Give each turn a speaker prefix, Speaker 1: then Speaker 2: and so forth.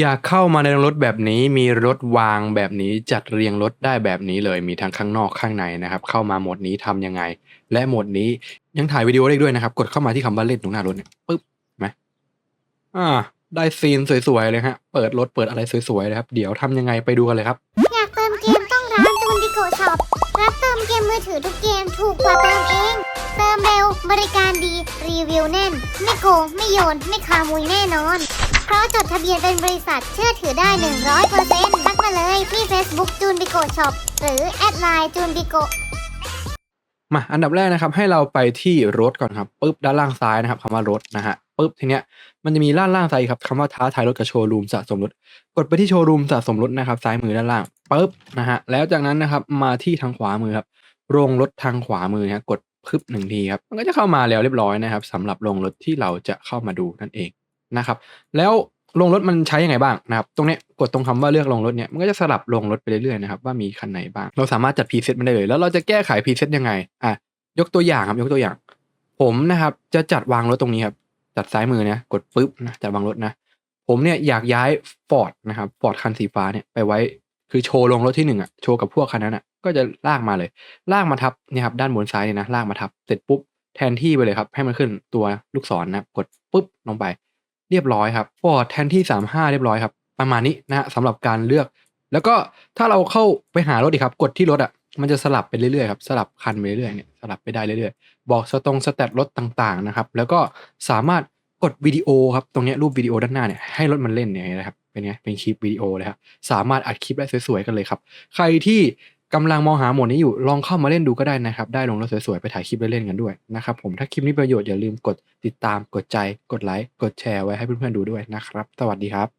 Speaker 1: อยากเข้ามาในรถแบบนี้มีรถวางแบบนี้จัดเรียงรถได้แบบนี้เลยมีทั้งข้างนอกข้างในนะครับ เข้ามาโหมดนี้ทำยังไง และโหมดนี้ยังถ่ายวิดีโอได้อีกด้วยนะครับ กดเข้ามาที่คำว่าเล่นตรงหน้ารถเนี่ยปึ๊บเห็นไหมอ่า ได้ซีนสวยๆเลยฮะเปิดรถเปิดอะไรสวยๆเลยครับ เดี๋ยวทำยังไงไปดูกันเลยครับ
Speaker 2: อยากเติมเกมต้องร้านจูนดิโกช็อปรับเติมเกมมือถือทุกเกมถูกกว่า บริการดี รีวิวแน่น ไม่โกง ไม่โยน ไม่คามุยแน่นอน เพราะจดทะเบียนเป็นบริษัทเชื่อถือได้ 100%ทักมาเลยที่ Facebook จูนดิโกช็อปหรือแอดไลน์จูนดิโก
Speaker 1: มาอันดับแรกนะครับให้เราไปที่รถก่อนครับปุ๊บด้านล่างซ้ายนะครับคำว่ารถนะฮะปุ๊บทีเนี้ยมันจะมีด้านล่างซ้ายครับคำว่าท้าทายรถกับโชว์รูมสะสมรถกดไปที่โชว์รูมสะสมรถนะครับซ้ายมือด้านล่างปุ๊บนะฮะแล้วจากนั้นนะครับมาที่ทางขวามือครับโรงรถทางขวามือนะกด พึบหนึ่งทีครับ มันก็จะเข้ามาแล้วเรียบร้อยนะครับสำหรับโรงรถที่เราจะเข้ามาดูนั่นเองนะครับ แล้วโรงรถมันใช้ยังไงบ้างนะครับ ตรงนี้กดตรงคำว่าเลือกโรงรถเนี่ยมันก็จะสลับโรงรถไปเรื่อยๆนะครับว่ามีคันไหนบ้าง เราสามารถจัดพรีเซตมันได้เลย แล้วเราจะแก้ไขพรีเซตยังไงอะยกตัวอย่างครับยกตัวอย่าง ผมนะครับจะจัดวางรถตรงนี้ครับจัดซ้ายมือนะกดปุ๊บนะจัดวางรถนะ ผมเนี่ยอยากย้ายฟอร์ดนะครับฟอร์ดคันสีฟ้าเนี่ยไปไว้ คือโชว์ลงรถที่หนึ่งอะโชว์กับพวกคันนั้นอะก็จะลากมาเลยลากมาทับเนี่ยครับด้านบนซ้ายเนี่ยนะลากมาทับเสร็จปุ๊บแทนที่ไปเลยครับให้มันขึ้นตัวลูกศรนะกดปุ๊บลงไป เรียบร้อยครับฟอร์ดแทนที่สามห้าเรียบร้อยครับประมาณนี้นะสำหรับการเลือก แล้วก็ถ้าเราเข้าไปหารถอีกครับ กดที่รถอะมันจะสลับไปเรื่อยๆครับสลับคันไปเรื่อยๆเนี่ยสลับไปได้เรื่อยๆ บอกสตรงสแตทรถต่างๆนะครับแล้วก็สามารถกดวิดีโอครับตรงนี้รูปวิดีโอด้านหน้าเนี่ยให้รถมันเล่นเนี่ยนะครับ เป็นไงเป็นคลิปวิดีโอเลยครับสามารถอัดคลิปได้สวยๆกันเลยครับ ใครที่กำลังมองหาหมดนี้อยู่ลองเข้ามาเล่นดูก็ได้นะครับ ได้ลงรถสวยๆไปถ่ายคลิปเล่นๆกันด้วยนะครับผมถ้าคลิปนี้ประโยชน์อย่าลืมกดติดตามกดใจกดไลค์กดแชร์ไว้ให้เพื่อนๆดูด้วยนะครับ สวัสดีครับ